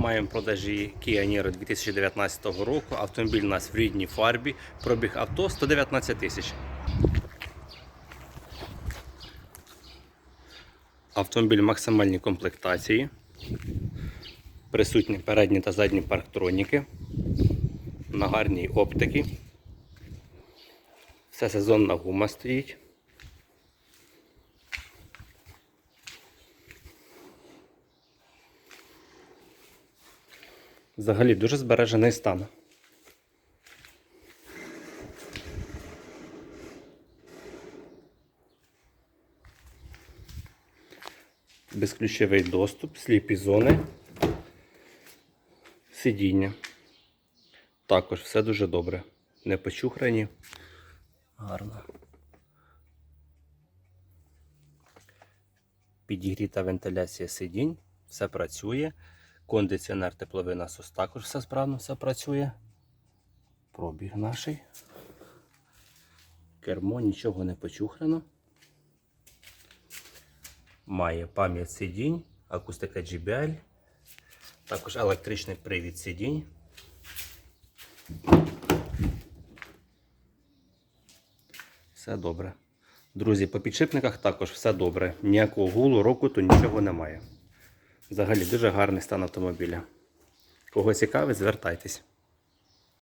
Маємо продажі Kia Niro 2019 року. Автомобіль у нас в рідній фарбі. Пробіг авто 119 тисяч. Автомобіль максимальній комплектації. Присутні передні та задні парктроніки. На гарній оптиці. Все сезонна гума стоїть. Взагалі дуже збережений стан. Безключовий доступ, сліпі зони, сидіння. Також все дуже добре. Не почухрані. Гарно. Підігріта вентиляція сидінь, все працює. Кондиціонер, тепловий насос також все справно, все працює. Пробіг наший. Кермо нічого не почухрано. Має пам'ять сидінь, акустика JBL, також електричний привід сидінь. Все добре. Друзі, по підшипниках також все добре. Ніякого гулу, рокоту, нічого немає. Взагалі дуже гарний стан автомобіля. Кого цікавить, звертайтесь.